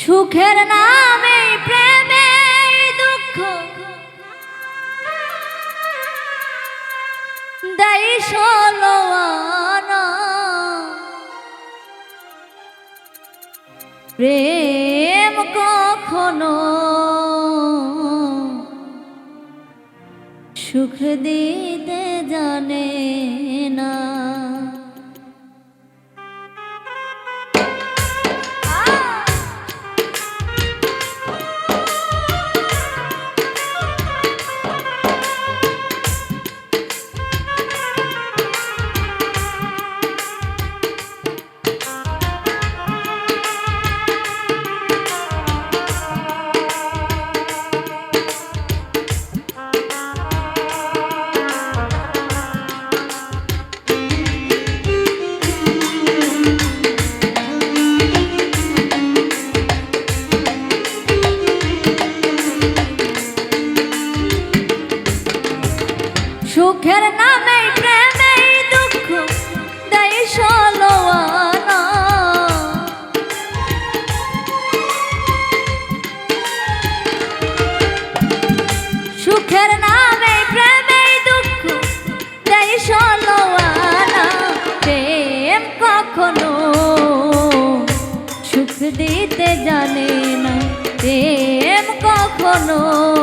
সুখের নামে প্রেমে দুঃখ। দেয় সলোয়ানা প্রেম কখনো সুখ দিতে জানে। কখনো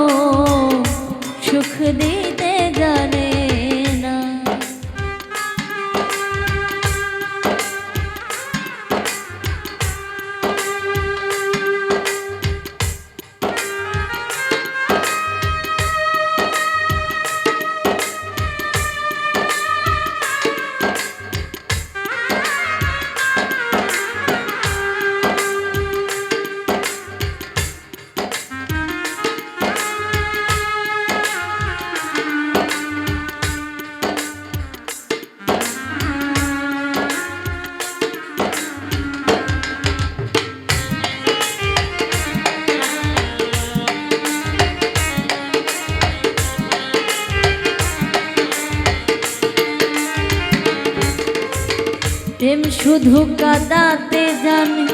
প্রেম শুধু কাদাতে জানে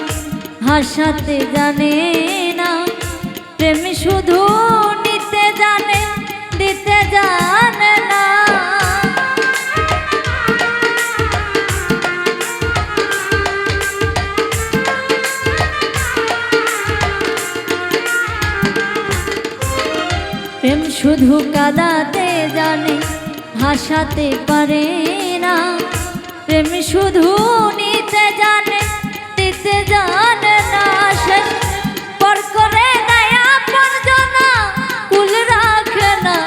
হাসাতে জানে না। প্রেম শুধু নিতে জানে, দিতে জানে না। প্রেম শুধু কাদাতে জানে, হাসাতে পারে প্রেম শুধু নিতে জানে, দিতে জানে না শেষ পর করে দেয় আপন জনা, কুল রাখে না।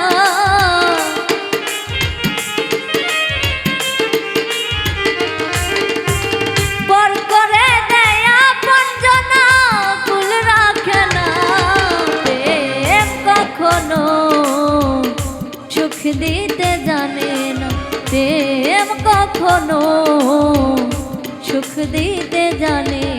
পর করে দেয় আপন জনা, কুল রাখে না। প্রেম কখনো সুখ দিতে জানে না। প্রেম কখনো সুখ দিতে জানে।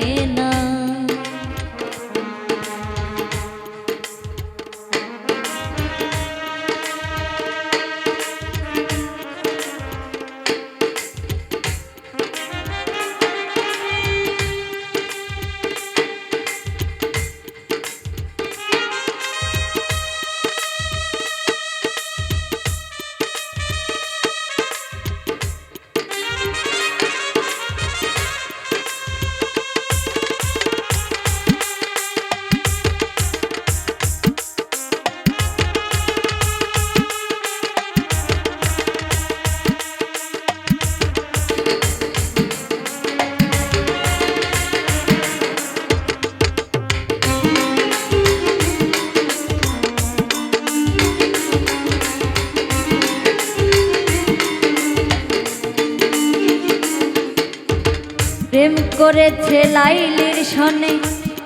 প্রেম করেছে লাইলির সনে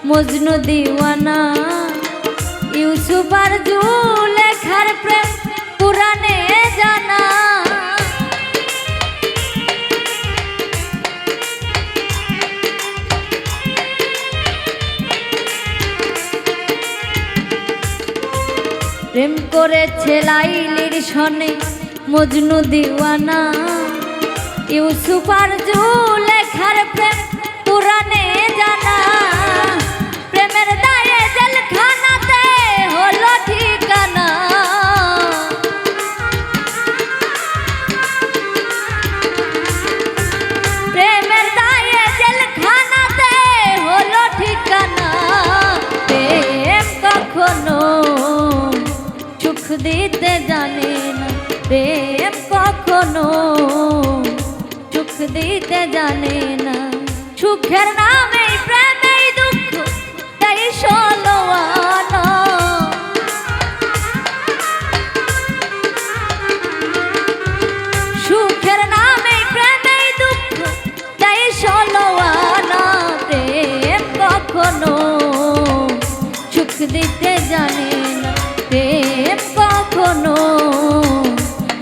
মজনু দিওয়ানা। ইউসুফ আর লেখার প্রেম পুরাণে জানা। প্রেম করেছে লাইলির সনে মজনু দিওয়ানা। ইউসুফ আর লেখার প্রেম পুরাণে জানা দিতে জানে না? সুখের নামে প্রেমে দুঃখ, তাই ষোলো সুখের নামে প্রেমে দুঃখ, তাই ষোলো প্রেম কখনো সুখ দিতে জানে না। প্রেম কখনো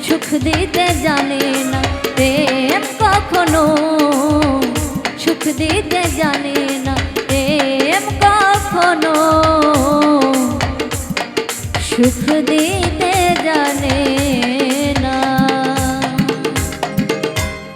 সুখ দিতে জানে না। প্রেম কখনো সুখ দিতে জানে না প্রেম কখনো। সুখ জানে